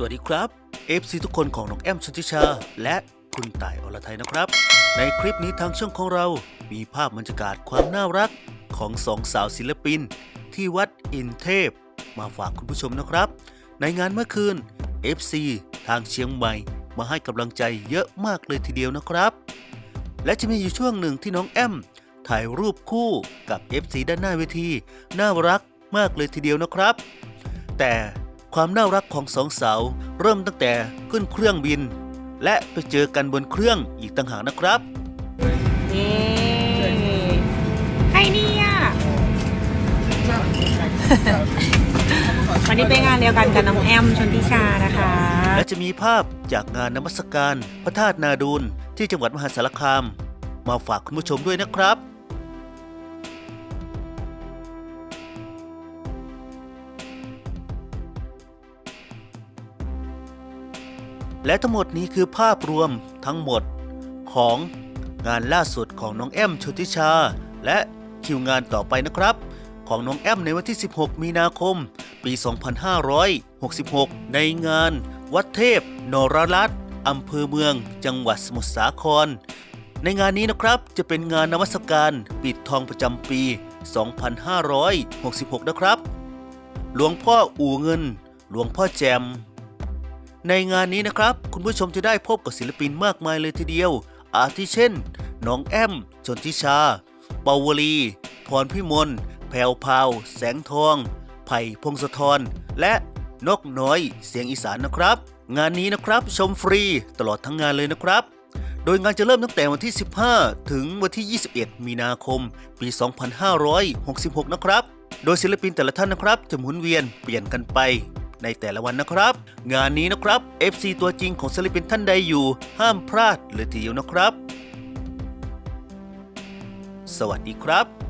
สวัสดีครับ FC ทุกคนของน้องแอมชนทิชา และคุณต่ายอรไทยนะครับ ในคลิปนี้ทางช่องของเรา มีภาพบรรยากาศความน่ารักของสองสาวศิลปิน ที่วัดอินเทพ มาฝากคุณผู้ชมนะครับ ในงานเมื่อคืน FC ทางเชียงใหม่ มาให้กำลังใจเยอะมากเลยทีเดียวนะครับ และจะมีอยู่ช่วงหนึ่งที่น้องแอมถ่ายรูปคู่กับ FC ด้านหน้าเวที น่ารักมากเลยทีเดียวนะครับ แต่ ความน่ารักของสองสาวเริ่มตั้งแต่ขึ้นเครื่องบิน และไปเจอกันบนเครื่องอีกต่างหากนะครับเย้ใครเนี่ยวันนี้ไปงานเดียวกันกับน้องแอมชนทิชานะคะ และจะมีภาพจากงานนมัสการ พระธาตุนาดูลที่จังหวัดมหาสารคาม มาฝากคุณผู้ชมด้วยนะครับ และทั้งหมดนี้คือภาพรวมทั้งหมดของงานล่าสุดของน้องแอมชนทิชา และคิวงานต่อไปนะครับ ของน้องแอมในวันที่ 16 มีนาคม ปี 2566 ในงาน วัดเทพ นรรัตน์อำเภอเมือง จังหวัดสมุทรสาคร ในงานนี้นะครับจะเป็นงานนวัสการปิดทองประจำปี 2566 นะครับ หลวงพ่ออู่เงิน หลวงพ่อแจม ในงานนี้นะครับ คุณผู้ชมจะได้พบกับศิลปินมากมายเลยทีเดียว อาทิเช่น น้องแอม ชนทิชา เปาวลี พรพิมล แพวพาว แสงทอง ไผ่พงศธร และนกน้อยเสียงอีสานนะครับ งานนี้นะครับชมฟรีตลอดทั้งงานเลยนะครับ โดยงานจะเริ่มตั้งแต่วันที่ 15 ถึงวันที่ 21 มีนาคม ปี 2566 นะครับ โดยศิลปินแต่ละท่านนะครับ จะหมุนเวียนเปลี่ยนกันไป ในแต่ละวันนะครับ งานนี้นะครับ FC ตัวจริงของศิลปินท่านใดอยู่ ห้ามพลาดเลยทีเดียวนะครับ สวัสดีครับ